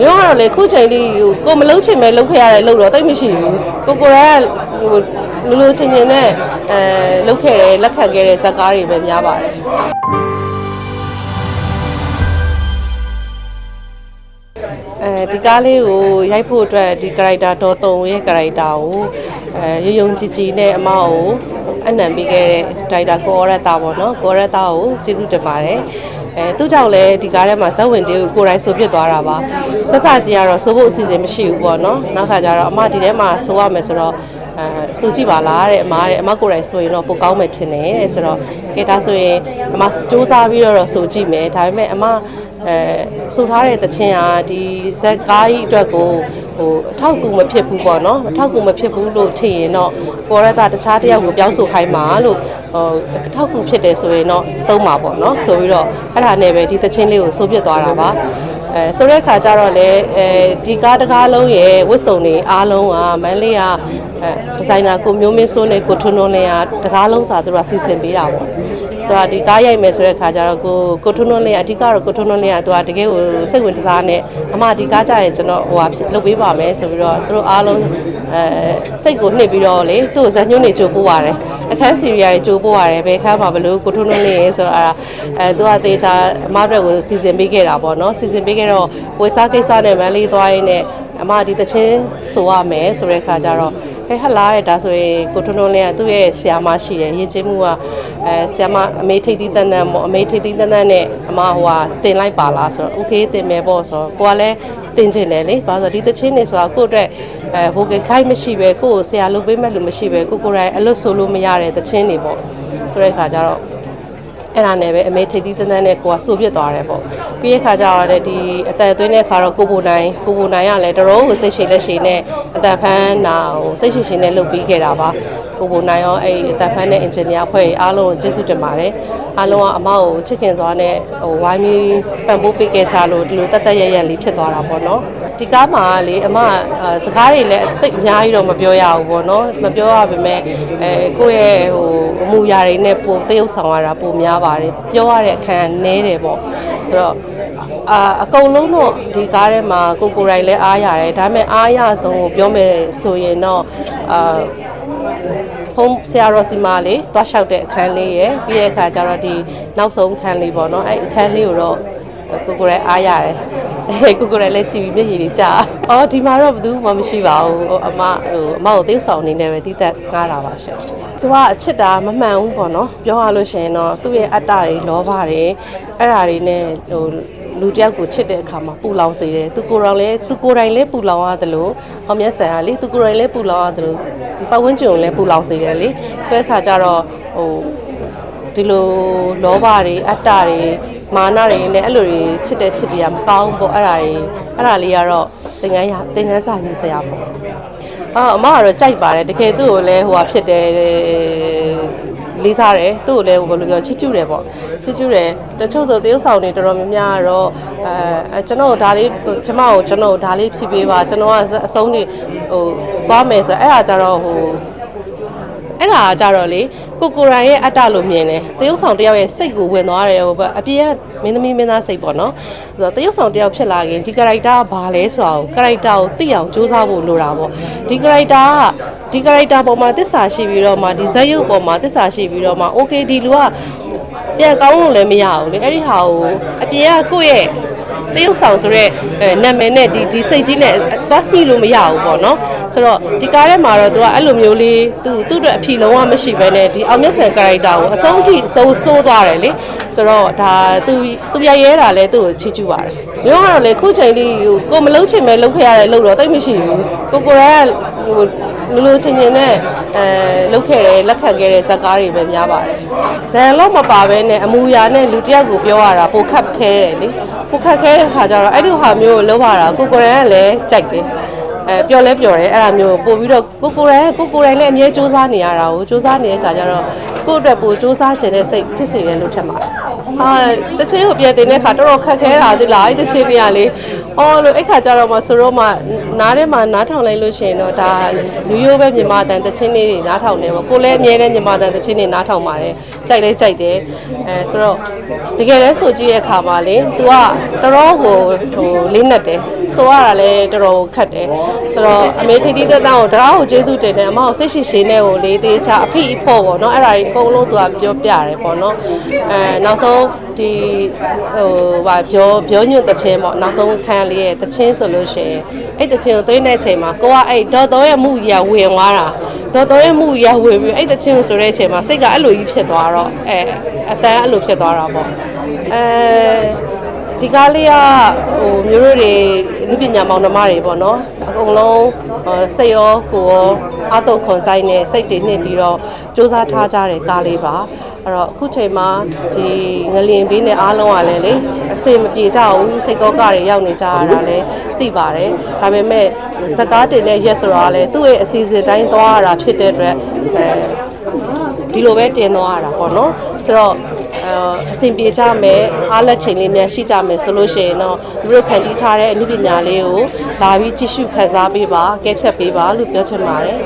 မျိုးကတော့လေခုချိန်လေးဟိုကိုမလုံးချင်မဲ့လုံးခဲ့ရတဲ့လုံးတော့တိတ်မရှိဘူးကိုကိုရဲကဟိုလူလူချင်းချင်းနဲ့အဲလုံးခဲ့တယ်လက်ခံခဲ့တဲ့ဇက်ကားတွေပဲများပါတယ်အဲဒီကားလေးကိုရိုက်ဖို့အတွက်ဒီ character ဒေါ်တုံရဲ့ character ကိုအဲရုံရုံကြည်ကြည်နဲ့အမကိုအနံပေးခဲ့တဲ့ director ကိုရတာပေါ့နော်ကိုရတာကိုကျေးဇူးတင်ပါတယ် အဲသူ့ကြောင့်လည်းဒီကားထဲမှာဇက်ဝင်တေးကိုကိုယ်တိုင်ဆိုပြစ်သွားတာပါဆက်စကြီးကတော့ဆိုဖို့အစီအစဉ်မရှိဘူးပေါ့နော်နောက်ခါကျတော့အမဒီထဲမှာဆိုရမယ်ဆိုတော့အဲ ဆိုကြည့်ပါလားတဲ့အမတဲ့အမကိုယ်တိုင်ဆိုရင်တော့ပိုကောင်းမယ်ထင်တယ်တဲ့ဆိုတော့ကဲဒါဆိုရင်အမစူးစမ်းပြီးတော့ဆိုကြည့်မယ်ဒါပေမဲ့အမအဲဆိုထားတဲ့တခြင်းဟာဒီဇက်ကားကြီးအတွက်ကိုဟိုအထောက်အကူမဖြစ်ဘူးပေါ့နော်အထောက်အကူမဖြစ်ဘူးလို့ထင်ရင်တော့ပေါ်ရတာတခြားတစ်ယောက်ကိုပြောင်းဆိုခိုင်းပါလို့ဟိုအထောက်အကူဖြစ်တယ်ဆိုရင်တော့သုံးပါပေါ့နော်ဆိုပြီးတော့အဲ့ဒါနဲ့ပဲဒီတခြင်းလေးကိုဆိုပြစ်သွားတာပါ အဲဆိုတဲ့ခါကျတော့လေအဲဒီကားတကားလုံးရဲ့ဝတ်စုံတွေအားလုံးကမန်းလေးကအဲဒီဇိုင်နာကိုမျိုးမင်းစိုးနဲ့ကိုထွန်းထွန်းလေးကတကားလုံးစာသူကစီစဉ်ပေးတာပေါ့ သူကဒီကားရိုက်မယ်ဆိုတဲ့ခါကျတော့ကိုကိုထွန်းထွန်းလေးကအဓိကတော့ကိုထွန်းထွန်းလေးကသူကတကယ်ကိုစိတ်ဝင်စားနဲ့အမဒီကားကြရင်ကျွန်တော်ဟိုဟာလုပ်ပေးပါမယ်ဆိုပြီးတော့သူတို့အားလုံးအဲစိတ်ကိုနှိပ်ပြီးတော့လေသူ့ကိုဇက်ညွှန်းနေကြိုးပို့ရတယ်အခန်းစီရီယာတွေကြိုးပို့ရတယ်ဘယ်ခန်းမှာဘလို့ကိုထွန်းထွန်းလေးရေဆိုတော့အဲသူကတေချာအမအတွက်ကိုစီစဉ်ပေးခဲ့တာပေါ့နော်စီစဉ်ပေးခဲ့တော့ဝေစားကိစ္စနဲ့မန်းလေးသွားရင်းနဲ့ အမဒီတချင်းဆိုရမယ်ဆိုတဲ့ခါကျတော့ဟဲ့ဟလာတဲ့ဒါဆိုရင်ကိုထွန်းထွန်းလေးကသူ့ရဲ့ဆရာမရှိတယ်ရင်ကျေးမှုကအဲဆရာမအမေထိတ်သီးတန်းတန်းပေါ့အမေထိတ်သီးတန်းတန်းနဲ့အမဟိုဟာတင်လိုက်ပါလားဆိုတော့ okay တင်မယ်ပေါ့ဆိုတော့ကိုကလည်းတင်ချင်တယ်လေဘာလို့ဆိုဒီတချင်းနေဆိုတာကိုယ့်အတွက်အဲဟိုကခိုင်းမရှိပဲကိုယ့်ကိုဆရာလုပ်ပေးမဲ့လူမရှိပဲကိုကိုယ်တိုင်အလွတ်ဆိုလို့မရတဲ့တချင်းနေပေါ့ဆိုတဲ့ခါကျတော့ အဲ့ဒါနဲ့ပဲအမေထိပ်သီးတန်းတန်းနဲ့ကိုကစိုးပြစ်သွားတယ်ပေါ့ပြီးတဲ့ခါကျတော့လည်းဒီအတန်သွင်းတဲ့ခါတော့ကိုပိုနိုင်ကိုပိုနိုင်ကလည်းတော်တော်ကိုစိတ်ရှိလက်ရှိနဲ့အတန်ဖန်းနာဟိုစိတ်ရှိရှိနဲ့လုပ်ပြီးခဲ့တာပါ ကိုပိုနိုင်ရောအဲ့အတန်ဖန်းနဲ့အင်ဂျင်နီယာဖွဲ့တွေအားလုံးကိုကျေးဇူးတင်ပါတယ်အားလုံးကအမကိုချစ်ခင်စွာနဲ့ဟိုဝိုင်းပြီးပံ့ပိုးပေးခဲ့ကြလို့ဒီလိုတက်တက်ရရလေးဖြစ်သွားတာပေါ့နော်ဒီကားမှာလေအမအာစကားတွေလည်းအသိအများကြီးတော့မပြောရဘူးပေါ့နော်မပြောရပါပဲအဲကိုယ့်ရဲ့ဟိုအမှုရာတွေနဲ့ပိုတရုပ်ဆောင်ရတာပိုများပါတယ်ပြောရတဲ့အခန်းနည်းတယ်ပေါ့ဆိုတော့အာအကုန်လုံးတော့ဒီကားထဲမှာကိုကိုယ်တိုင်လည်းအားရတယ်ဒါပေမဲ့အားရဆုံးကိုပြောမယ်ဆိုရင်တော့အာ ဖုန်းဆရာတော်စီမာလေးတွားလျှောက်တဲ့အခန်းလေးရယ်ပြီးတဲ့အခါကျတော့ဒီနောက်ဆုံးအခန်းလေးပေါ့နော်အဲ့အခန်းလေးကိုတော့ကိုကိုယ်တိုင်အားရတယ်အဲကိုကိုယ်တိုင်လည်းကြည်ပြီးမျက်ရည်တွေကြာအော်ဒီမှာတော့ဘယ်သူမှမရှိပါဘူးဟိုအမဟိုအမကိုသိဆောင်အနေနဲ့ပဲတိတက်ငားတာပါရှင်သူကအချစ်တာမမှန်ဘူးပေါ့နော်ပြောရလို့ရှိရင်တော့သူ့ရဲ့အတ္တတွေလောဘတွေအဲ့ဓာတွေနဲ့ဟိုလူတယောက်ကိုချစ်တဲ့အခါမှာပူလောင်စေတယ်သူကိုယ်တော်လည်းသူကိုယ်တိုင်လည်းပူလောင်ရတယ်လို့ဟောမြတ်ဆန်ကလေသူကိုယ်တိုင်လည်းပူလောင်ရတယ်လို့ ပတ်ဝန်းကျင်ကိုလည်းပူလောင်စေတယ်လေဆိုတဲ့အခါကျတော့ဟိုဒီလိုလောဘတွေအတ္တတွေမာနတွေနဲ့အဲ့လိုတွေချစ်တဲ့ချစ်တရားမကောင်းဘူးပေါ့အဲ့ဒါတွေအဲ့ဒါလေးကတော့သင်္ကန်းရသင်္ကန်းစာယူစရာပေါ့အာအမကတော့ကြိုက်ပါတယ်တကယ်သူ့ကိုလည်းဟိုဟာဖြစ်တယ် လေးစားတယ်သူ့ကိုလည်းဟိုဘယ်လိုပြောချစ်ကျူတယ်ပေါ့ချစ်ကျူတယ်တချို့ဆိုတရုပ်ဆောင်တွေတော်တော်များများကတော့အဲကျွန်တော်ဒါလေးကျမကိုကျွန်တော်ဒါလေးဖြည့်ပေးပါကျွန်တော်ကအဆုံးနေဟိုသွားမယ်ဆိုအဲ့ဒါကြတော့ဟို အဲ့ဒါကြတော့လေကိုကိုရိုင်ရဲ့အတ္တလို့မြင်တယ်တရုပ်ဆောင်တယောက်ရဲ့စိတ်ကိုဝင်သွားတယ်ဟိုအပြင်ကမင်းသမီးမင်းသားစိတ်ပေါ့နော်ဆိုတော့တရုပ်ဆောင်တယောက်ဖြစ်လာရင်ဒီ character ကဘာလဲဆိုတာကို character ကိုသိအောင်စူးစမ်းဖို့လိုတာပေါ့ဒီ character ကဒီ character ပေါ်မှာတစ္ဆာရှိပြီးတော့မှဒီဇက်ရုပ်ပေါ်မှာတစ္ဆာရှိပြီးတော့မှ okay ဒီလူကပြန်ကောင်းလို့လည်းမရဘူးလေအဲ့ဒီဟာကိုအပြင်ကကိုယ့်ရဲ့ တရုပ်ဆောင်ဆိုရက်အဲနာမည်နဲ့ဒီဒီစိတ်ကြီးနဲ့သွားညှိလို့မရဘူးပေါ့နော်ဆိုတော့ဒီကားထဲမှာတော့သူကအဲ့လိုမျိုးလေးသူသူ့အတွက်အဖြီလုံးဝမရှိဘဲနဲ့ဒီအောင်မြတ်ဆန်ကာရိုက်တာကိုအဆုံးထိစိုးဆိုးသွားတယ်လေဆိုတော့ဒါသူသူပြရဲတာလဲသူ့ကိုချီးကျူးပါတယ်မျိုးကတော့လေခုချိန်လေးဟိုကိုမလုံးချင်ပဲလုံးခဲ့ရတဲ့လို့တော့တိတ်မရှိဘူးကိုကိုရဲက ဟိုလူလူချင်းချင်းနဲ့အဲလုံးခဲ့တယ်လက်ခံခဲ့တဲ့ဇက်ကားတွေပဲများပါတယ်ဒန်လောက်မပါဘဲနဲ့အမူအရာနဲ့လူတစ်ယောက်ကိုပြောရတာပိုခတ်ခဲတယ်လေပိုခတ်ခဲတဲ့ခါကျတော့အဲ့ဒီဟာမျိုးကိုလုံးရတာကိုကိုရဲကလည်းကြိုက်တယ်အဲပျော်လဲပျော်တယ်အဲ့ဒါမျိုးပို့ပြီးတော့ကိုကိုရဲကိုကိုရဲလည်းအမြဲစူးစမ်းနေရတာကိုစူးစမ်းနေတဲ့ခါကျတော့ကိုယ့်အတွက်ပိုစူးစမ်းခြင်းတဲ့စိတ်ဖြစ်စေတယ်လို့ထင်ပါတယ် အာတချင်းကိုပြန်တင်တဲ့ခါတော်တော်ခက်ခဲတာသီလားအဲ့တချင်းတွေကလေအော်လို့အဲ့ခါကျတော့မှဆိုတော့မှနားထဲမှာနားထောင်လိုက်လို့ရှိရင်တော့ဒါရိုးရိုးပဲမြန်မာတန်တချင်းလေးတွေနားထောင်နေပေါ့ကိုလည်းအမြဲတမ်းမြန်မာတန်တချင်းတွေနားထောင်ပါတယ်ကြိုက်လဲကြိုက်တယ်အဲဆိုတော့တကယ်လဲဆိုကြည့်တဲ့အခါမှာလေ तू ကတော်တော်ကိုဟိုလေးနက်တယ်ဆိုရတာလည်းတော်တော်ခက်တယ်ဆိုတော့အမေထီတီသက်တန်းကိုတကားကိုကျေးဇူးတင်တယ်အမကိုစိတ်ရှိရှိနဲ့ကိုလေးသေးချာအဖိအဖို့ပေါ့နော်အဲ့ဒါကြီးအကုန်လုံး तू ကပြောပြတယ်ပေါ့နော်အဲနောက်ဆုံးဒီဟိုဗာပြောပြောညွန့်တခြင်းပေါ့နောက်ဆုံးခန်းလေးရဲ့တခြင်းဆိုလို့ရှိရင်အဲ့တခြင်းကိုသွင်းတဲ့အချိန်မှာကိုကအဲ့ဒေါ်တော်ရဲ့မှုရဝင်သွားတာဒေါ်တော်ရဲ့မှုရဝင်ပြီးအဲ့တခြင်းကိုဆိုတဲ့အချိန်မှာစိတ်ကအဲ့လိုကြီးဖြစ်သွားတော့အဲအတန်းအဲ့လိုဖြစ်သွားတာပေါ့အဲဒီကားလေးကဟိုမျိုးတို့တွေလူပညာမောင်နှမတွေပေါ့နော်အကုန်လုံးဟိုစိတ်ရောကိုယ်ရောအတုံခွန်ဆိုင်နဲ့စိတ်တွေနှစ်ပြီးတော့စူးစမ်းထားကြတဲ့ကားလေးပါ အဲ့တော့အခုချိန်မှာဒီငလင်ဘေးနဲ့အားလုံးကလည်းလေအစင်မပြေကြဘူးစိတ်တော့ကတွေရောက်နေကြရတာလည်းသိပါတယ်ဒါပေမဲ့စကားတင်တဲ့ရက်ဆိုတာလည်းသူ့ရဲ့အစီအစဉ်တိုင်းသွားရတာဖြစ်တဲ့အတွက်အဲဒီလိုပဲတင်သွားရတာပေါ့နော်ဆိုတော့အဲအဆင်ပြေကြမယ်အားလက်ချိန်လေးများရှိကြမယ်ဆိုလို့ရှိရင်တော့လူတို့ဖန်တီးထားတဲ့အမှုပညာလေးကိုလာပြီးကြည့်ရှုခန်းစားပေးပါကဲဖြတ်ပေးပါလို့ပြောချင်ပါတယ်